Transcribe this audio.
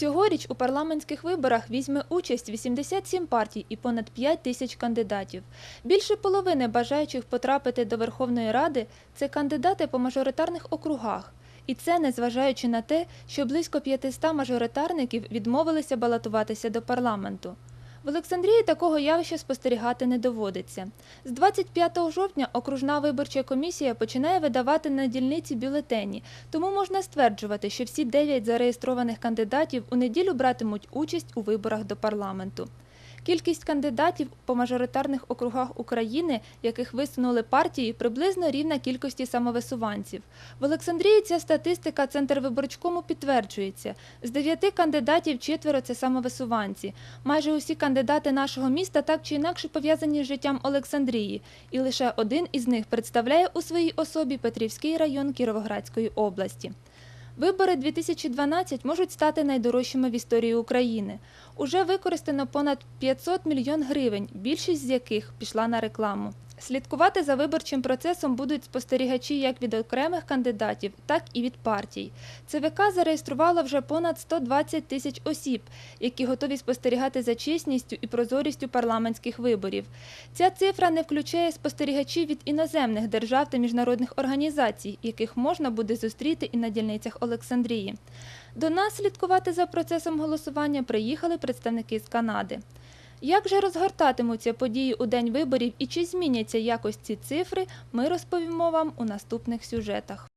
Цьогоріч у парламентських виборах візьме участь 87 партій і понад 5 тисяч кандидатів. Більше половини бажаючих потрапити до Верховної Ради це кандидати по мажоритарних округах. І це незважаючи на те, що близько 500 мажоритарників відмовилися балотуватися до парламенту. В Олександрії такого явища спостерігати не доводиться. З 25 жовтня окружна виборча комісія починає видавати на дільниці бюлетені, тому можна стверджувати, що всі дев'ять зареєстрованих кандидатів у неділю братимуть участь у виборах до парламенту. Кількість кандидатів по мажоритарних округах України, яких висунули партії, приблизно рівна кількості самовисуванців. В Олександрії ця статистика Центрвиборчкому підтверджується. З дев'яти кандидатів четверо це самовисуванці. Майже усі кандидати нашого міста так чи інакше пов'язані з життям Олександрії, і лише один із них представляє у своїй особі Петрівський район Кіровоградської області. Вибори 2012 можуть стати найдорожчими в історії України. Уже використано понад 500 мільйон гривень, більшість з яких пішла на рекламу. Слідкувати за виборчим процесом будуть спостерігачі як від окремих кандидатів, так і від партій. ЦВК зареєструвало вже понад 120 тисяч осіб, які готові спостерігати за чесністю і прозорістю парламентських виборів. Ця цифра не включає спостерігачів від іноземних держав та міжнародних організацій, яких можна буде зустріти і на дільницях Олександрії. До нас слідкувати за процесом голосування приїхали представники з Канади. Як же розгортатимуться події у день виборів і чи зміняться якось ці цифри, ми розповімо вам у наступних сюжетах.